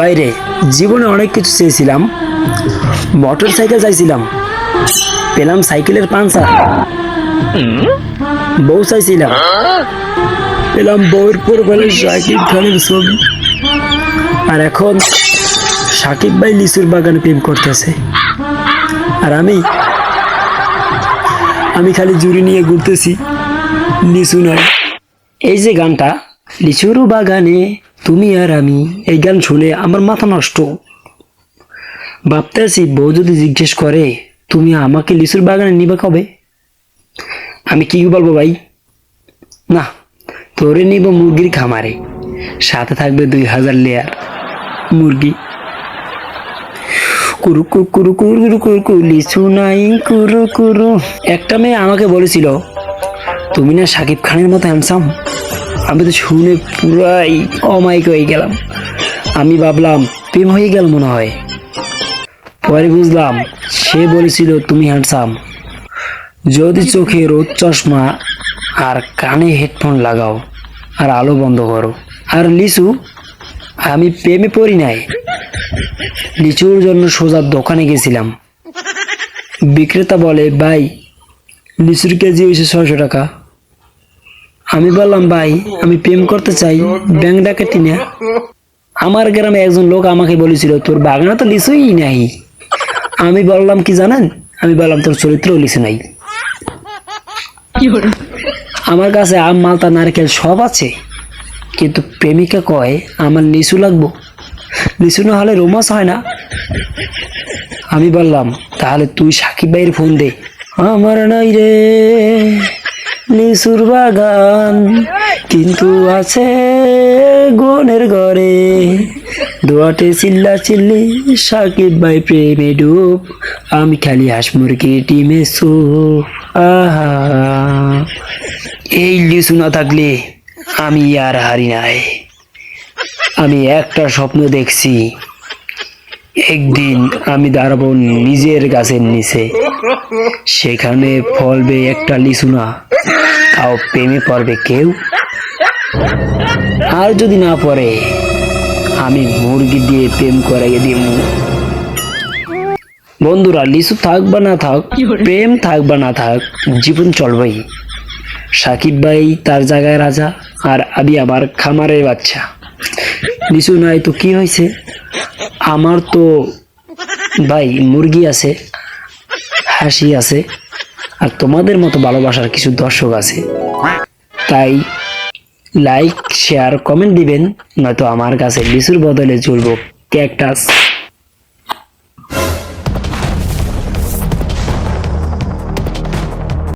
বাইরে জীবনে অনেক কিছু চেয়েছিলাম। মোটর সাইকেল চাইছিলাম। পেলাম সাইকেলের পাঞ্চার বউ চাইছিলাম। পেলাম বউয়ের প্রোফাইলে শাকিব খানের ছবি। আর এখন সাকিব ভাই লিচুর বাগানে প্রেম করতেছে। আর আমি আমি খালি জুড়ি নিয়ে ঘুরতেছি। লিচু নয়। এই যে গানটা, লিচুর বাগানে তুমি আর আমি এই গান শুনে আমার মাথা নষ্ট। ভাবতেছি বউ যদি জিজ্ঞেস করে, তুমি আমাকে লিচুর বাগানে নিবে কবে? আমি কি বলব ভাই? না তোরে নিব মুরগির খামারে। সাথে থাকবে দুই হাজার লেয়ার মুরগি। কুরু কুরু কুরু কুরু কুরু কুরু লিচু নাই, কুরু কুরু। একটা মেয়ে আমাকে বলেছিল, তুমি না সাকিব খানের মতো হ্যান্ডসাম আমি তো শুনে পুরাই অমায়িক হয়ে গেলাম। আমি ভাবলাম, প্রেম হয়ে গেল মনে হয়। পরে বুঝলাম, সে বলেছিল, তুমি হ্যান্ডসাম যদি চোখে রোদ চশমা আর কানে হেডফোন লাগাও আর আলো বন্ধ করো। আর লিচু, আমি প্রেমে পড়ি নাই। লিচুর জন্য সোজা দোকানে গেছিলাম। বিক্রেতা বলে, ভাই, লিচুর কেজি হয়েছে ছয়শো টাকা। আমি বললাম ভাই আমি প্রেম করতে চাই ব্যাংক ডাকাতি না। আমার গ্রামে একজন লোক আমাকে বলেছিল তোর বাগানে তো লিচুই নাই। আমি বললাম কি জানেন? আমি বললাম তোর চরিত্র লিচু নাই। আমার কাছে আম মালতা নারকেল সব আছে। কিন্তু প্রেমিকা কয় আমার লিচু লাগবো। লিচু না হলে রোমাস হয় না। আমি বললাম তাহলে তুই সাকিব ভাইয়ের ফোন দে। আমার নাই রে। লিচুর বাগান। কিন্তু আছে গনের ঘরে। দোয়াটে চিল্লা চিল্লি, সাকিব ভাই প্রেমে ডুব। আমি খালি হাঁস মুরগি ডিমে সুপ। আহা। এই লিচু না থাকলে আমি আর হারি নাই। আমি একটা স্বপ্ন দেখছি। একদিন আমি দাঁড়াবো নিজের গাছের নিচে। সেখানে ফলবে একটা লিচু না তাও প্রেমে পড়বে কেউ। আর যদি না পড়ে আমি মুরগি দিয়ে প্রেম করাইয়ে দিব বন্ধুরা লিচু থাক বা না থাক প্রেম থাক বা না থাক জীবন চলবেই। সাকিব ভাই তার জায়গায় রাজা আর আমি আমার খামারের বাচ্চা। লিচু নাই তো কি হয়েছে আমার তো ভাই মুরগি আছে, হাসি আছে, আর তোমাদের মতো ভালোবাসার কিছু দর্শক আছে। তাই লাইক শেয়ার কমেন্ট দিবেন, নয়তো আমার কাছে লিচুর বদলে চলবো ক্যাকটাস